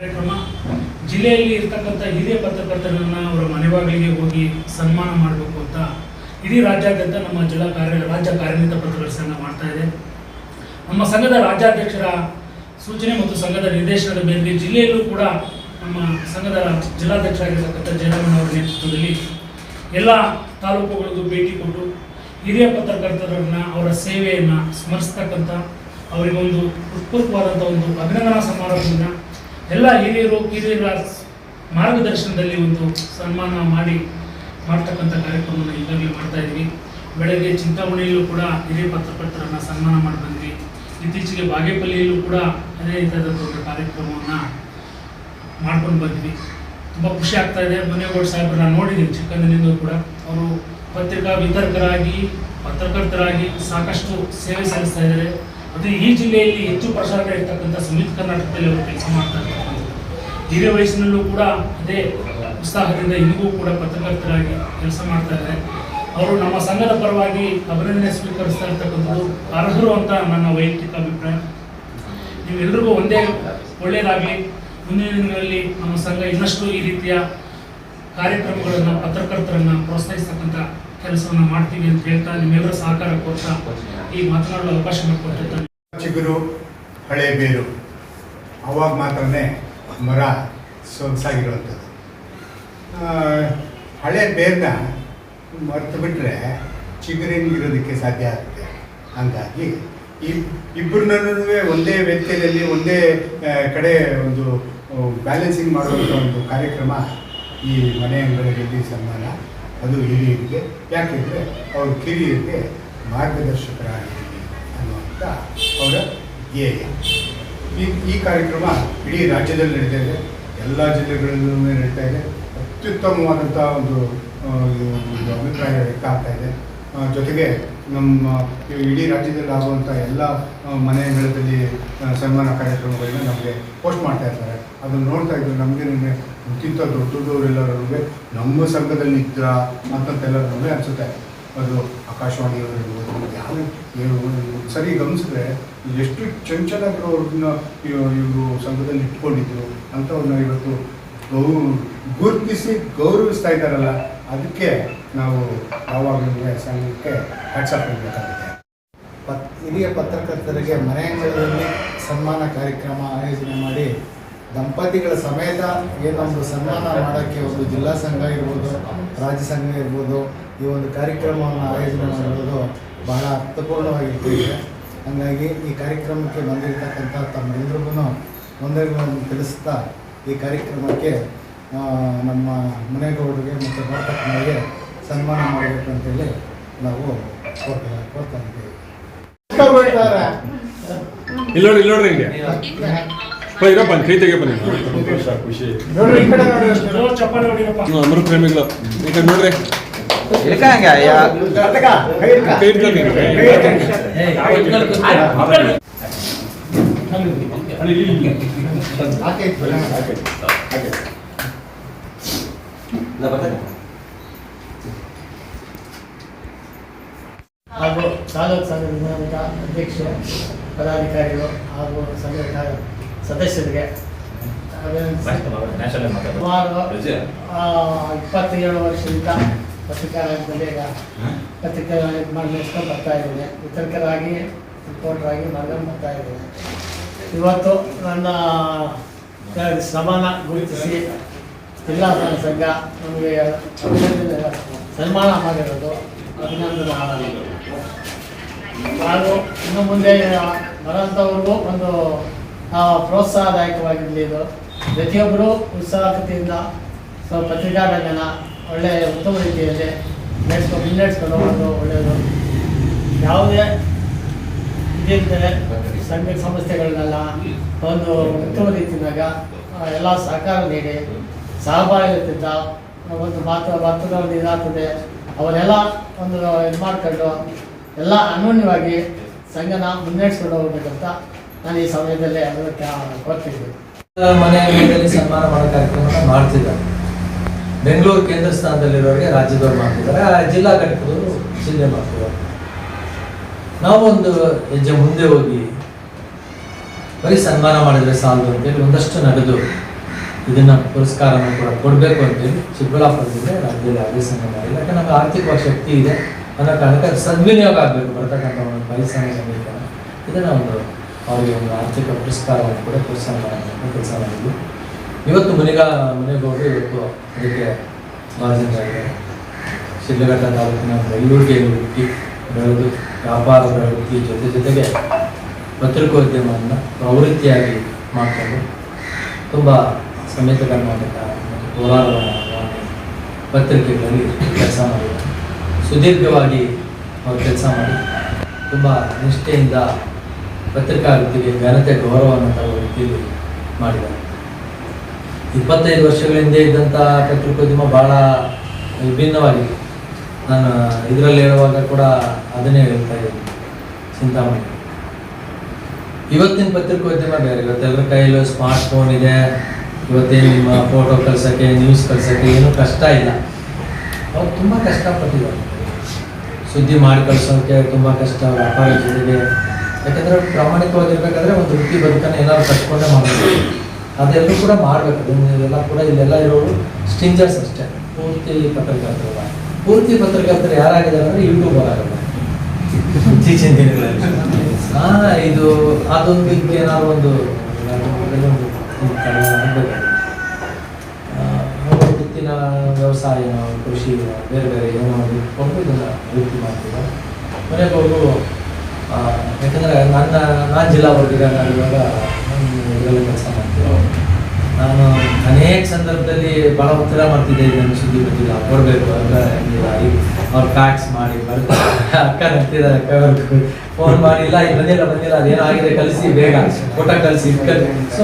ಕಾರ್ಯಕ್ರಮ. ಜಿಲ್ಲೆಯಲ್ಲಿ ಇರ್ತಕ್ಕಂಥ ಹಿರಿಯ ಪತ್ರಕರ್ತರನ್ನ ಅವರ ಮನೆ ಬಾಗಿಲಿಗೆ ಹೋಗಿ ಸನ್ಮಾನ ಮಾಡಬೇಕು ಅಂತ ಇಡೀ ರಾಜ್ಯಾದ್ಯಂತ ನಮ್ಮ ಜಿಲ್ಲಾ ಕಾರ್ಯ, ರಾಜ್ಯ ಕಾರ್ಯನಿರತ ಪತ್ರಕರ್ತರ ಸಂಘ ಮಾಡ್ತಾ ಇದೆ. ನಮ್ಮ ಸಂಘದ ರಾಜ್ಯಾಧ್ಯಕ್ಷರ ಸೂಚನೆ ಮತ್ತು ಸಂಘದ ನಿರ್ದೇಶನದ ಮೇರೆಗೆ ಜಿಲ್ಲೆಯಲ್ಲೂ ಕೂಡ ನಮ್ಮ ಸಂಘದ ಜಿಲ್ಲಾಧ್ಯಕ್ಷರಾಗಿರ್ತಕ್ಕಂಥ ಜಯರಾಮಣ್ಣವರ ನೇತೃತ್ವದಲ್ಲಿ ಎಲ್ಲ ತಾಲೂಕುಗಳಿಗೂ ಭೇಟಿ ಕೊಟ್ಟು ಹಿರಿಯ ಪತ್ರಕರ್ತರನ್ನ ಅವರ ಸೇವೆಯನ್ನು ಸ್ಮರಿಸ್ತಕ್ಕಂಥ ಅವರಿಗೊಂದು ಹೃತ್ಪೂರ್ವಕವಾದಂಥ ಒಂದು ಅಭಿನಂದನಾ ಸಮಾರಂಭವನ್ನು ಎಲ್ಲ ಹಿರಿಯರು ಹಿರಿಯರ ಮಾರ್ಗದರ್ಶನದಲ್ಲಿ ಒಂದು ಸನ್ಮಾನ ಮಾಡಿ ಮಾಡ್ತಕ್ಕಂಥ ಕಾರ್ಯಕ್ರಮವನ್ನು ಈಗಾಗಲೇ ಮಾಡ್ತಾ ಇದ್ದೀವಿ. ಬೆಳಗ್ಗೆ ಚಿಂತಾಮಣಿಯಲ್ಲೂ ಕೂಡ ಹಿರಿಯ ಪತ್ರಕರ್ತರನ್ನ ಸನ್ಮಾನ ಮಾಡಿ ಬಂದ್ವಿ. ಇತ್ತೀಚೆಗೆ ಬಾಗೇಪಲ್ಲಿಯಲ್ಲೂ ಕೂಡ ಅದೇ ರೀತಿಯಾದಂಥ ಒಂದು ಕಾರ್ಯಕ್ರಮವನ್ನು ಮಾಡ್ಕೊಂಡು ಬಂದ್ವಿ. ತುಂಬ ಖುಷಿ ಆಗ್ತಾ ಇದೆ. ಮನೆಗೌಡ ಸಾಹೇಬ್ರನ್ನ ನೋಡಿದ್ದೀನಿ ಚಿಕ್ಕಂದಿನಿಂದ ಕೂಡ ಅವರು ಪತ್ರಿಕಾ ವಿತರಕರಾಗಿ, ಪತ್ರಕರ್ತರಾಗಿ ಸಾಕಷ್ಟು ಸೇವೆ ಸಲ್ಲಿಸ್ತಾ ಇದ್ದಾರೆ. ಅದು ಈ ಜಿಲ್ಲೆಯಲ್ಲಿ ಹೆಚ್ಚು ಪ್ರಸಾರ ಇರ್ತಕ್ಕಂಥ ಸಂಯುಕ್ತ ಕರ್ನಾಟಕದಲ್ಲಿ ಅವರು ಕೆಲಸ ಮಾಡ್ತಾರೆ ಹಿರಿಯ ವಯಸ್ಸಿನಲ್ಲೂ ಕೂಡ ಅದೇ ಉತ್ಸಾಹದಿಂದ ಇಂದಿಗೂ ಕೂಡ ಪತ್ರಕರ್ತರಾಗಿ ಕೆಲಸ ಮಾಡ್ತಾ ಅವರು ನಮ್ಮ ಸಂಘದ ಪರವಾಗಿ ಅಭಿನಂದನೆ ಸ್ವೀಕರಿಸ್ತಾ ಇರ್ತಕ್ಕಂಥದ್ದು ಅರ್ಹರು ಅಂತ ನನ್ನ ವೈಯಕ್ತಿಕ ಅಭಿಪ್ರಾಯ. ನೀವೆಲ್ಲರಿಗೂ ಒಂದೇ ಒಳ್ಳೆಯದಾಗಲಿ ಮುಂದಿನ ದಿನಗಳಲ್ಲಿ ನಮ್ಮ ಸಂಘ ಇನ್ನಷ್ಟು ಈ ರೀತಿಯ ಕಾರ್ಯಕ್ರಮಗಳನ್ನು, ಪತ್ರಕರ್ತರನ್ನು ಪ್ರೋತ್ಸಾಹಿಸ್ತಕ್ಕಂಥ ಕೆಲಸವನ್ನು ಮಾಡ್ತೀವಿ ಅಂತ ಹೇಳ್ತಾ ನಿಮ್ಮೆಲ್ಲರ ಸಹಕಾರ ಕೊಡ್ತಾ ಈ ಮಾತನಾಡಲು ಅವಕಾಶ ಮಾಡಿಕೊಟ್ಟಿರ್ತಾರೆ ಹಳೆ ಬೇರು ಅವಾಗ ಮಾತ್ರನೇ ಮರ ಸೊಗಸಾಗಿರುವಂಥದ್ದು. ಹಳೆ ಬೇರನ್ನ ಮರೆತು ಬಿಟ್ಟರೆ ಚಿಗುರಿಂಗಿರೋದಕ್ಕೆ ಸಾಧ್ಯ ಆಗುತ್ತೆ. ಹಂಗಾಗಿ ಈ ಇಬ್ಬರನ್ನೂ ಒಂದೇ ವ್ಯಕ್ತಿಯಲ್ಲಿ ಒಂದೇ ಕಡೆ ಒಂದು ಬ್ಯಾಲೆನ್ಸಿಂಗ್ ಮಾಡುವಂಥ ಒಂದು ಕಾರ್ಯಕ್ರಮ ಈ ಮನೆ ಅಂಗಳದಲ್ಲಿ ಸನ್ಮಾನ. ಅದು ಹಿರಿಯರಿಗೆ, ಯಾಕೆಂದರೆ ಅವರು ಕಿರಿಯರಿಗೆ ಮಾರ್ಗದರ್ಶಕರಾಗಿರಲಿ ಅನ್ನುವಂಥ ಅವರ ಧ್ಯೇಯ. ಈ ಈ ಕಾರ್ಯಕ್ರಮ ಇಡೀ ರಾಜ್ಯದಲ್ಲಿ ನಡೀತಾ ಇದೆ. ಎಲ್ಲ ಜಿಲ್ಲೆಗಳಲ್ಲೂ ನಡೀತಾ ಇದೆ. ಅತ್ಯುತ್ತಮವಾದಂಥ ಒಂದು ಅಭಿಪ್ರಾಯ ವ್ಯಕ್ತ ಆಗ್ತಾ ಇದೆ. ಜೊತೆಗೆ ನಮ್ಮ ಇಡೀ ರಾಜ್ಯದಲ್ಲಿ ಆಗುವಂಥ ಎಲ್ಲ ಮನೆ ಮೇಳದಲ್ಲಿ ಸನ್ಮಾನ ಕಾರ್ಯಕ್ರಮಗಳನ್ನ ನಮಗೆ ಪೋಸ್ಟ್ ಮಾಡ್ತಾ ಇರ್ತಾರೆ ಅದನ್ನು ನೋಡ್ತಾ ಇದ್ರು ನಮಗೆ ನಿಮಗೆ ಅತ್ಯಂತ ದೊಡ್ಡ ದೊಡ್ಡವರೆಲ್ಲರೂ ನಮ್ಮ ಸಂಘದಲ್ಲಿ ಇದ್ರ ಅಂತಂತೆಲ್ಲ ನಮಗೆ ಅನಿಸುತ್ತೆ. ಅದು ಆಕಾಶವಾಣಿಯವರಿರ್ಬೋದು ಯಾವ ಇವ್ರು ಸರಿ ಗಮನಿಸಿದ್ರೆ ಎಷ್ಟು ಚಂಚಲಾಗಿರೋರನ್ನ ಇವರು ಸಂಘದಲ್ಲಿ ಇಟ್ಕೊಂಡಿದ್ರು ಅಂಥವ್ರನ್ನ ಇವತ್ತು ಗೌ ಗುರುತಿಸಿ ಗೌರವಿಸ್ತಾ ಇದ್ದಾರಲ್ಲ, ಅದಕ್ಕೆ ನಾವು ಯಾವಾಗಲೂ ಸಂಘಕ್ಕೆ ಹ್ಯಾಟ್ಸಪ್ ಮಾಡಬೇಕಾಗುತ್ತೆ ಪತ್ ಹಿರಿಯ ಪತ್ರಕರ್ತರಿಗೆ ಮನೆಯಂಗಳದಲ್ಲಿ ಸನ್ಮಾನ ಕಾರ್ಯಕ್ರಮ ಆಯೋಜನೆ ಮಾಡಿ ದಂಪತಿಗಳ ಸಮೇತ ಏನೊಂದು ಸನ್ಮಾನ ಮಾಡೋಕ್ಕೆ ಒಂದು ಜಿಲ್ಲಾ ಸಂಘ ಇರ್ಬೋದು, ರಾಜ್ಯ ಸಂಘ ಇರ್ಬೋದು, ಈ ಒಂದು ಕಾರ್ಯಕ್ರಮವನ್ನು ಆಯೋಜನೆ ಮಾಡಿರೋದು ಬಹಳ ಅರ್ಥಪೂರ್ಣವಾಗಿರ್ತದೆ ಹಾಗಾಗಿ ಈ ಕಾರ್ಯಕ್ರಮಕ್ಕೆ ಬಂದಿರತಕ್ಕಂಥ ತಮ್ಮೆಲ್ಲರಿಗೂ ಒಂದನ್ನು ತಿಳಿಸ್ತಾ ಈ ಕಾರ್ಯಕ್ರಮಕ್ಕೆ ನಮ್ಮ ಮನೆಗೌಡರಿಗೆ ಮತ್ತು ಭಾರತಕ್ಕನಿಗೆ ಸನ್ಮಾನ ಮಾಡಬೇಕು ಅಂತೇಳಿ ನಾವು ಕೋರ್ತಾ ಕೋರ್ತಾ ಇದ್ದೀವಿ. ಇಲ್ಲ ಇಲ್ಲಿ ನೋಡ್ರಿ ಹಿಂಗೆ. ಇರಪ್ಪ ಕೈ ತೆಗಿಯಪ್ಪ ನೋಡ್ರಿ ಹ್ಮ್, ಅಮೃತ ಪ್ರೇಮಿಗಳು. ಈ ನೋಡ್ರಿ. ಆಕೆ ಇತ್ತು. ಹಾಗೂ ತಾಲೂಕು ಸಂಘದ ನಿಯಮಿತ ಅಧ್ಯಕ್ಷರು ಪದಾಧಿಕಾರಿಗಳು ಹಾಗೂ ಸಂಘದ ಸದಸ್ಯರಿಗೆ ಸುಮಾರು ಆ, ಇಪ್ಪತ್ತೇಳು ವರ್ಷದಿಂದ ಪತ್ರಿಕಾ ರಂಗದಲ್ಲಿ ಈಗ ಪತ್ರಿಕಾ ಮಾಡಿ ನಡೆಸ್ಕೊಂಡು ಬರ್ತಾ ಇದ್ದೇನೆ. ವಿತರಕರಾಗಿ ರಿಪೋರ್ಟರಾಗಿ ಮಾಡ್ಕೊಂಡು ಬರ್ತಾ ಇದ್ದೇನೆ. ಇವತ್ತು ನನ್ನ ಸಮಾನ ಗುರುತಿಸಿ ಜಿಲ್ಲಾ ಸಂಘ ನಮಗೆ ಸನ್ಮಾನ ಮಾಡಿರೋದು ಅಭಿನಂದನೆ ಹಾಗೂ ಇನ್ನು ಮುಂದೆ ಬರೋಂಥವ್ರಿಗೂ ಒಂದು ಪ್ರೋತ್ಸಾಹದಾಯಕವಾಗಿರಲಿ ಇದು. ಪ್ರತಿಯೊಬ್ಬರು ಉತ್ಸಾಹತೆಯಿಂದ ಸೊ ಪತ್ರಿಕಾ ಒಳ್ಳೆಯ ಉತ್ತಮ ರೀತಿಯಲ್ಲಿ ನಡೆಸ್ಕೊಂಡು ಮುನ್ನಡೆಸ್ಕೊಂಡು ಹೋಗೋದು ಒಳ್ಳೆಯದು ಯಾವುದೇ ಇದಿರ್ತದೆ ಸಂಘ ಸಂಸ್ಥೆಗಳನ್ನೆಲ್ಲ ಒಂದು ಉತ್ತಮ ರೀತಿಯಾಗ ಎಲ್ಲ ಸಹಕಾರ ನೀಡಿ ಸಹಭಾಗಿತ್ವದಿಂದ ಒಂದು ಮಾತು ಒಂದು ಇದಾಗ್ತದೆ ಅವರೆಲ್ಲ ಒಂದು ಇದು ಮಾಡ್ಕೊಂಡು ಎಲ್ಲ ಅನ್ಯೋನ್ಯವಾಗಿ ಸಂಘನ ಮುನ್ನಡೆಸ್ಕೊಂಡು ಹೋಗ್ಬೇಕಂತ ನಾನು ಈ ಸಮಯದಲ್ಲಿ ಅದಕ್ಕೆ ಕೊಡ್ತಿದ್ದೆ ಮನೆ ಸನ್ಮಾನ ಮಾಡೋ ಕಾರ್ಯಕ್ರಮ ಮಾಡ್ತಿದ್ದಾರೆ. ಬೆಂಗಳೂರು ಕೇಂದ್ರ ಸ್ಥಾನದಲ್ಲಿರೋರಿಗೆ ರಾಜ್ಯದವ್ರು ಮಾಡ್ತಿದ್ದಾರೆ. ಆ ಜಿಲ್ಲಾ ಘಟಕದವರು ಜಿಲ್ಲೆ ಮಾಡ್ತಿದ್ದಾರೆ. ನಾವೊಂದು ಹೆಜ್ಜೆ ಮುಂದೆ ಹೋಗಿ ಬರೀ ಸನ್ಮಾನ ಮಾಡಿದರೆ ಸಾಲದು ಅಂತೇಳಿ ಒಂದಷ್ಟು ನಡೆದು ಇದನ್ನ ಪುರಸ್ಕಾರವನ್ನು ಕೂಡ ಕೊಡಬೇಕು ಅಂತೇಳಿ ಚಿಕ್ಕಬಳ್ಳಾಪುರದಿಂದ ರಾಜ್ಯದಲ್ಲಿ ಆದೇಶ ಮಾಡಿಲ್ಲ ಯಾಕಂದ್ರೆ ನಮ್ಗೆ ಆರ್ಥಿಕವಾಗಿ ಶಕ್ತಿ ಇದೆ. ಅನ್ನೋ ಕಾರಣಕ್ಕೆ ಸದ್ವಿನಿಯೋಗ ಆಗಬೇಕು ಬರ್ತಕ್ಕಂಥ ಒಂದು ಪರಿಸರ ಇದನ್ನ ಒಂದು ಅವರಿಗೆ ಒಂದು ಆರ್ಥಿಕ ಪುರಸ್ಕಾರವನ್ನು ಕೂಡ ಪ್ರೋತ್ಸಾಹ ಕೆಲಸ ಮಾಡಿದ್ವಿ. ಇವತ್ತು ಮನೆಗ, ಮನೆಗೆ ಹೋಗಿ ಇವತ್ತು ಅದಕ್ಕೆ ಭಾಜನರಾಗಿದ್ದಾರೆ ಶಿಡ್ಲಘಟ್ಟ ತಾಲೂಕಿನ ಬೆಂಗಳೂರಿಗೆ ಹುಡುಕಿ ಬೆಳೆದು, ವ್ಯಾಪಾರ ಪ್ರವೃತ್ತಿ ಜೊತೆ ಜೊತೆಗೆ ಪತ್ರಿಕೋದ್ಯಮವನ್ನು ಪ್ರವೃತ್ತಿಯಾಗಿ ಮಾಡಿಕೊಂಡು ತುಂಬ ಸಮೇತ ಕರ್ನಾಟಕ ಮತ್ತು ಕೋಲಾರ ಪತ್ರಿಕೆಗಳಲ್ಲಿ ಕೆಲಸ ಮಾಡಿದ್ದಾರೆ. ಸುದೀರ್ಘವಾಗಿ ಅವರು ಕೆಲಸ ಮಾಡಿ ತುಂಬ ನಿಷ್ಠೆಯಿಂದ ಪತ್ರಿಕಾ ವೃತ್ತಿಗೆ ಘನತೆ ಗೌರವವನ್ನು ತರುವ ರೀತಿಯಲ್ಲಿ ಮಾಡಿದ್ದಾರೆ. ಇಪ್ಪತ್ತೈದು ವರ್ಷಗಳ ಹಿಂದೆ ಇದ್ದಂಥ ಪತ್ರಿಕೋದ್ಯಮ ಭಾಳ ವಿಭಿನ್ನವಾಗಿದೆ. ನಾನು ಇದರಲ್ಲಿ ಹೇಳುವಾಗ ಕೂಡ ಅದನ್ನೇ ಹೇಳ್ತಾ ಇದ್ದೀನಿ, ಚಿಂತಾಮಣಿ. ಇವತ್ತಿನ ಪತ್ರಿಕೋದ್ಯಮ ಬೇರೆ ಇವತ್ತೆಲ್ಲರ ಕೈಯಲ್ಲೂ ಸ್ಮಾರ್ಟ್ ಫೋನ್ ಇದೆ, ಇವತ್ತೇನು ನಿಮ್ಮ ಫೋಟೋ ಕಳ್ಸೋಕ್ಕೆ ನ್ಯೂಸ್ ಕಳ್ಸೋಕ್ಕೆ ಏನೂ ಕಷ್ಟ ಇಲ್ಲ. ಅವ್ರು ತುಂಬ ಕಷ್ಟಪಟ್ಟಿದ್ದಾರೆ. ಸುದ್ದಿ ಮಾಡಿ ಕಳ್ಸೋಕ್ಕೆ ತುಂಬ ಕಷ್ಟ, ವ್ಯಾಪಾರ ಜೊತೆಗೆ. ಯಾಕಂದರೆ ಪ್ರಾಮಾಣಿಕವಾಗಿರ್ಬೇಕಾದ್ರೆ ಒಂದು ವೃತ್ತಿ ಬದುಕನ್ನು ಏನಾದ್ರು ಕಟ್ಕೊಂಡೇ ಮಾಡಬೇಕು ಅದೆಲ್ಲರೂ ಕೂಡ ಮಾಡಬೇಕು. ಇದೆಲ್ಲ ಕೂಡ ಇಲ್ಲೆಲ್ಲ ಇರೋರು ಸ್ಟಿಂಜರ್ಸ್ ಅಷ್ಟೇ. ಪೂರ್ತಿ ಪತ್ರಕರ್ತರಲ್ಲ ಪೂರ್ತಿ ಪತ್ರಕರ್ತರು ಯಾರಾಗಿದ್ದಾರೆ ಅಂದರೆ ಯೂಟ್ಯೂಬರ್ ಆಗಲ್ಲ ಇತ್ತೀಚಿನ ದಿನಗಳಲ್ಲಿ. ಹಾಂ ಇದು ಅದೊಂದು ಏನಾದ್ರು ಒಂದು ವೃತ್ತಿನ ವ್ಯವಸಾಯ ಕೃಷಿ ಬೇರೆ ಬೇರೆ ಏನೋ ಒಂದು ಇಟ್ಕೊಂಡು ಇದನ್ನು ವೃತ್ತಿ ಮಾಡ್ತೀವಿ ಮನೆಗೆ ಹೋಗು ಯಾಕಂದರೆ ನನ್ನ ನಾನು ಜಿಲ್ಲಾ ಇವಾಗ ನಾನು ಕೆಲಸ ಮಾಡ್ತೀವಿ. ನಾನು ಅನೇಕ ಸಂದರ್ಭದಲ್ಲಿ ಭಾಳ ಉತ್ತರ ಮಾಡ್ತಿದ್ದೆ, ಇದನ್ನು ಸುದ್ದಿ ಬಂದಿಲ್ಲ. ಕೊಡಬೇಕು ಅಂತ ಅವ್ರು ಫ್ಯಾಕ್ಸ್ ಮಾಡಿ, ಬರ್ತಾರೆ. ಅಕ್ಕ ನಡ್ತಿದ್ದಾರೆ ಅಕ್ಕ ಫೋನ್ ಮಾಡಿ, ಇಲ್ಲ ಈಗ ಬಂದಿಲ್ಲ ಬಂದಿಲ್ಲ, ಅದೇನೋ ಆಗಿದೆ, ಕಲಿಸಿ, ಬೇಗ. ಫೋಟೋ ಕಲಿಸಿ ಸೊ